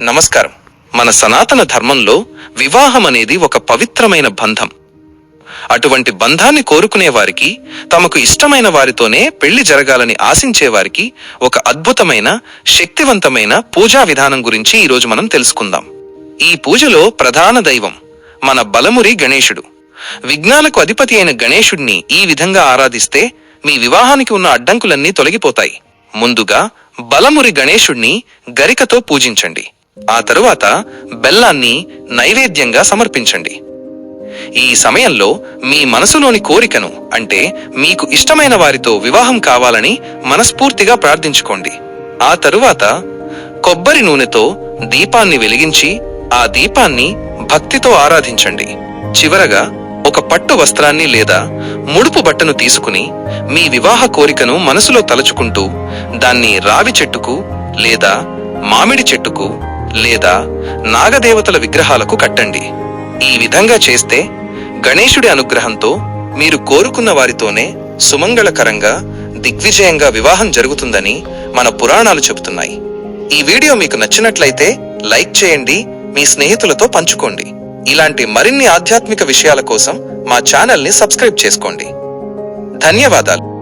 నమస్కారం. మన సనాతన ధర్మంలో వివాహం అనేది ఒక పవిత్రమైన బంధం. అటువంటి బంధాన్ని కోరుకునే వారికి తమకు ఇష్టమైన వారితోనే పెళ్ళి జరగాలని ఆశించే వారికి ఒక అద్భుతమైన శక్తివంతమైన పూజా విధానం గురించి ఈరోజు మనం తెలుసుకుందాం. ఈ పూజలో ప్రధాన దైవం మన బలమురి గణేశుడు. విజ్ఞానకు అధిపతి అయిన గణేశుడిని ఈ విధంగా ఆరాధిస్తే మీ వివాహానికి ఉన్న అడ్డంకులన్నీ తొలగిపోతాయి. ముందుగా బలమురి గణేశుణ్ణి గరికతో పూజించండి. ఆ తరువాత బెల్లాన్ని నైవేద్యంగా సమర్పించండి. ఈ సమయంలో మీ మనసులోని కోరికను అంటే మీకు ఇష్టమైన వారితో వివాహం కావాలని మనస్ఫూర్తిగా ప్రార్థించుకోండి. ఆ తరువాత కొబ్బరి నూనెతో దీపాన్ని వెలిగించి ఆ దీపాన్ని భక్తితో ఆరాధించండి. చివరగా ఒక పట్టు వస్త్రాన్ని లేదా ముడుపు బట్టను తీసుకుని మీ వివాహ కోరికను మనసులో తలుచుకుంటూ దాన్ని రావి చెట్టుకు లేదా మామిడి చెట్టుకు లేదా నాగదేవతల విగ్రహాలకు కట్టండి. ఈ విధంగా చేస్తే గణేశుడి అనుగ్రహంతో మీరు కోరుకున్న వారితోనే సుమంగళకరంగా దిగ్విజయంగా వివాహం జరుగుతుందని మన పురాణాలు చెబుతున్నాయి. ఈ వీడియో మీకు నచ్చినట్లయితే లైక్ చేయండి మీ స్నేహితులతో పంచుకోండి. ఇలాంటి మరిన్ని ఆధ్యాత్మిక విషయాల కోసం మా ఛానల్ని సబ్స్క్రైబ్ చేసుకోండి. ధన్యవాదాలు.